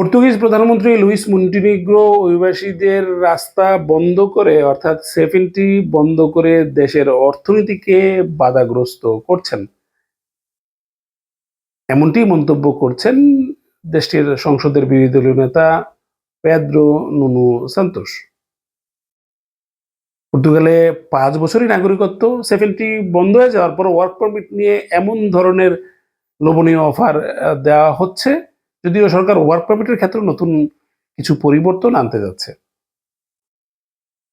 Portuguese প্রধানমন্ত্রী Luis Montenegro অভিবাসীদের রাস্তা বন্ধ করে, অর্থাৎ সেফেন্টি বন্ধ করে দেশের অর্থনীতিকে বাধাগ্রস্ত করছেন। এমনটি মন্তব্য করছেন দেশটির সংসদের বিরোধী দলীয় নেতা পেদ্রো নুনু সান্তোস পর্তুগালে পাঁচ বছরই নাগরিকত্ব সেভেন্টি বন্ধ হয়ে যাওয়ার পর ওয়ার্ক পারমিট নিয়ে এমন ধরনের লোভনীয় অফার দেওয়া হচ্ছে। যদিও সরকার ওয়ার্ক পারমিটের ক্ষেত্রে নতুন কিছু পরিবর্তন আনতে যাচ্ছে।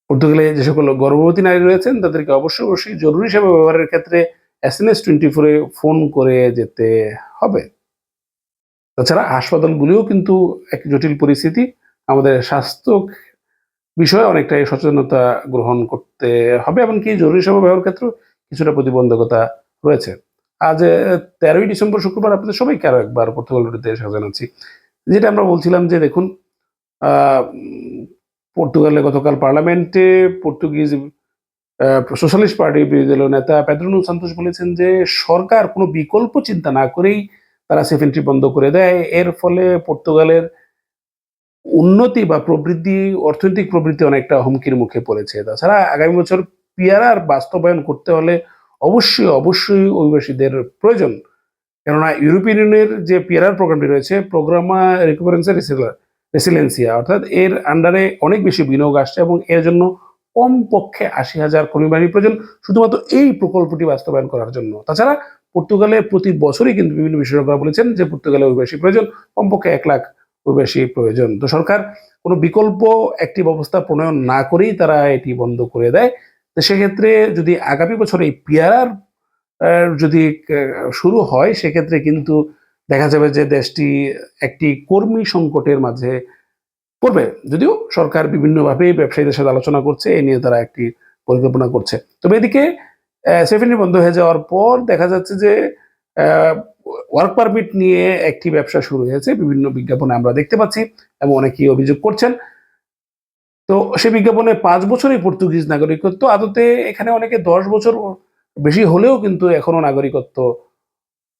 পর্তুগালে যে সকল গর্ভবতী নারী রয়েছেন, তাদেরকে অবশ্যই অবশ্যই জরুরি সেবা ব্যবহারের ক্ষেত্রে এস এন এস টোয়েন্টি ফোরে ফোন করে যেতে হবে। তাছাড়া হাসপাতালগুলিও কিন্তু এক জটিল পরিস্থিতি। আমাদের স্বাস্থ্য বিষয়ে অনেকটাই সচেতনতা গ্রহণ করতে হবে, এমনকি জরুরি সেবা ব্যবহার ক্ষেত্রে কিছুটা প্রতিবন্ধকতা রয়েছে। আজ তেরোই ডিসেম্বর শুক্রবার আপনাদের সবাইকে আরও একবার পর্তুগাল রুটিতে জানাচ্ছি। যেটা আমরা বলছিলাম যে দেখুন পর্তুগালে গতকাল পার্লামেন্টে পর্তুগিজ সোশ্যালিস্ট পার্টির বিরোধী দলীয় নেতা পেদ্রোনু সান্তোষ বলেছেন যে সরকার কোনো বিকল্প চিন্তা না করেই তারা সেফেন্ট্রি বন্ধ করে দেয়। এর ফলে পর্তুগালের উন্নতি বা প্রবৃদ্ধি, অর্থনৈতিক প্রবৃদ্ধি অনেকটা হুমকির মুখে পড়েছে। তাছাড়া আগামী বছর পিয়ারার বাস্তবায়ন করতে হলে অবশ্যই অবশ্যই অভিবাসীদের প্রয়োজন। কেননা ইউরোপিয়ান ইউনিয়নের যে পিয়ারার প্রোগ্রামটি রয়েছে, প্রোগ্রামা রিকভারেন্সের রেসিলেন্সিয়া অর্থাৎ এর আন্ডারে অনেক বেশি বিনিয়োগ আসছে এবং এর জন্য কমপক্ষে আশি হাজার কর্মী বাহিনী প্রয়োজন শুধুমাত্র এই প্রকল্পটি বাস্তবায়ন করার জন্য। তাছাড়া পর্তুগালে প্রতি বছরই কিন্তু বিভিন্ন বিশেষজ্ঞরা বলেছেন যে পর্তুগালে অভিবাসী প্রয়োজন, কমপক্ষে এক লাখ অভিবাসী প্রয়োজন। তো সরকার কোনো বিকল্প একটি ব্যবস্থা প্রণয়ন না করেই তারা এটি বন্ধ করে দেয়। তো সেক্ষেত্রে যদি আগামী বছর এই পিয়ারার যদি শুরু হয়, সেক্ষেত্রে কিন্তু দেখা যাবে যে দেশটি একটি কর্মী সংকটের মাঝে পড়বে। যদিও সরকার বিভিন্নভাবে ব্যবসায়ীদের সাথে আলোচনা করছে, এ নিয়ে তারা একটি পরিকল্পনা করছে। তবে এদিকে সেভেন্টি বন্ধ হয়ে যাওয়ার পর দেখা যাচ্ছে যে ওয়ার্ক পারমিট নিয়ে একটি ব্যবসা শুরু হয়েছে। বিভিন্ন বিজ্ঞাপনে আমরা দেখতে পাচ্ছি এবং অনেকেই অভিযোগ করছেন। তো সে বিজ্ঞাপনে পাঁচ বছরই পর্তুগিজ নাগরিকত্ব, আদতে এখানে অনেকে দশ বছর বেশি হলেও কিন্তু এখনও নাগরিকত্ব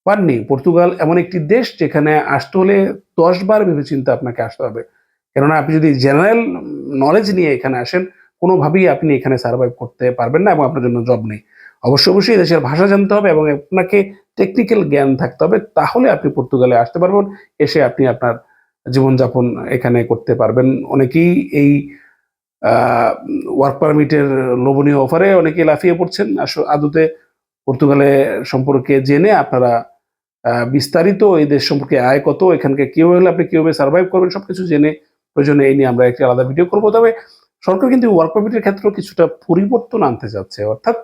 পাননি। পর্তুগাল এমন একটি দেশ যেখানে আসতে হলে দশ বার ভেবেচিন্তে আপনাকে আসতে হবে। কেননা আপনি যদি জেনারেল নলেজ নিয়ে এখানে আসেন, কোনোভাবেই আপনি এখানে সার্ভাইভ করতে পারবেন না এবং আপনার জন্য জব নেই। অবশ্যই অবশ্যই দেশের ভাষা জানতে হবে এবং আপনাকে টেকনিক্যাল জ্ঞান থাকতে হবে, তাহলে আপনি পর্তুগালে আসতে পারবেন, এসে আপনি আপনার জীবনযাপন এখানে করতে পারবেন। অনেকেই এই ওয়ার্ক পারমিটের লোভনীয় অফারে অনেকে লাফিয়ে পড়ছেন। আদতে পর্তুগালে সম্পর্কে জেনে আপনারা বিস্তারিত এই দেশ সম্পর্কে আয় কত, এখানকে কীভাবে হলে আপনি কীভাবে সার্ভাইভ করবেন সবকিছু জেনে প্রয়োজনে এই নিয়ে আমরা একটি আলাদা ভিডিও করব। তবে সরকার কিন্তু ওয়ার্ক পারমিটের ক্ষেত্রেও কিছুটা পরিবর্তন আনতে যাচ্ছে। অর্থাৎ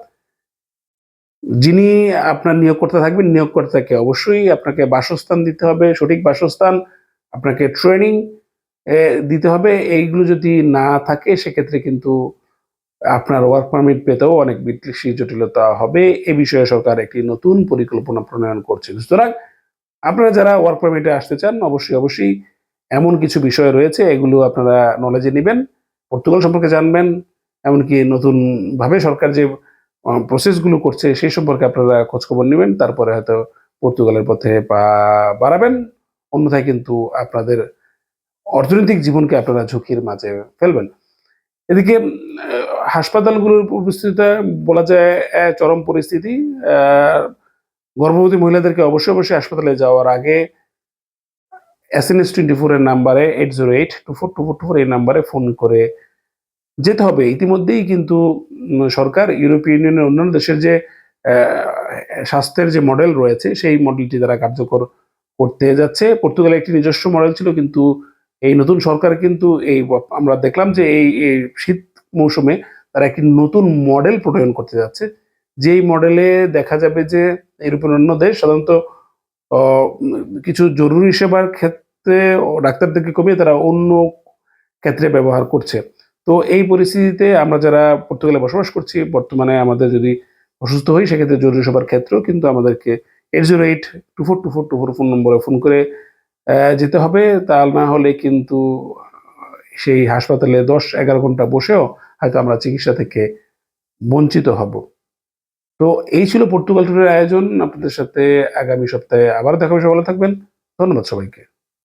যিনি আপনার নিয়োগকর্তা থাকবেন, নিয়োগকর্তাকে অবশ্যই আপনাকে বাসস্থান দিতে হবে, সঠিক বাসস্থান, আপনাকে ট্রেনিং দিতে হবে। এইগুলো যদি না থাকে, সেক্ষেত্রে কিন্তু আপনার ওয়ার্ক পারমিট পেতেও অনেক বেশি জটিলতা হবে। এ বিষয়ে সরকার একটি নতুন পরিকল্পনা প্রণয়ন করছে। সুতরাং আপনারা যারা ওয়ার্ক পারমিটে আসতে চান, অবশ্যই অবশ্যই এমন কিছু বিষয় রয়েছে, এগুলো আপনারা নলেজে নেবেন পর্তুগাল সম্পর্কে জানবেন, এমনকি নতুন ভাবে সরকার যে প্রসেসগুলো করছে সেই সম্পর্কে আপনারা খোঁজখবর নেবেন, তারপরে হয়তো পর্তুগালের পথে পা বাড়াবেন। অন্যথায় কিন্তু আপনাদের অর্থনৈতিক জীবনকে আপনারা ঝুঁকির মাঝে ফেলবেন। এদিকে হাসপাতালগুলোর উপস্থিতিতে বলা যায় চরম পরিস্থিতি। গর্ভবতী মহিলাদেরকে অবশ্যই অবশ্যই হাসপাতালে যাওয়ার আগে S N S twenty four এর নাম্বারে eight zero eight two four two four two four এই নাম্বারে ফোন করে যেতে হবে। ইতিমধ্যেই কিন্তু সরকার, ইউরোপীয় ইউনিয়নের অন্যান্য দেশের যে স্বাস্থ্যের যে মডেল রয়েছে, সেই মডেলটি তারা কার্যকর করতে যাচ্ছে। পর্তুগালে একটি নিজস্ব মডেল ছিল, কিন্তু এই নতুন সরকার কিন্তু এই আমরা দেখলাম যে এই এই শীত মৌসুমে তারা একটি নতুন মডেল প্রণয়ন করতে যাচ্ছে। যেই মডেলে দেখা যাবে যে ইউরোপের অন্য দেশ সাধারণত কিছু জরুরি সেবার ক্ষেত্রে ডাক্তারদেরকে কমিয়ে তারা অন্য ক্ষেত্রে ব্যবহার করছে। তো এই পরিস্থিতিতে আমরা যারা পর্তুগালে বসবাস করছি, বর্তমানে আমাদের যদি অসুস্থ হই, সেক্ষেত্রে জরুরি সেবার ক্ষেত্রেও কিন্তু আমাদেরকে eight zero eight two four two four two four phone নম্বরে ফোন করে যেতে হবে। তা না হলে কিন্তু সেই হাসপাতালে দশ এগারো ঘণ্টা বসেও হয়তো আমরা চিকিৎসা থেকে বঞ্চিত হব। তো এই ছিল পর্তুগাল ট্যুরের আয়োজন। আপনাদের সাথে আগামী সপ্তাহে আবার দেখা হবে। ভালো থাকবেন। ধন্যবাদ সবাইকে।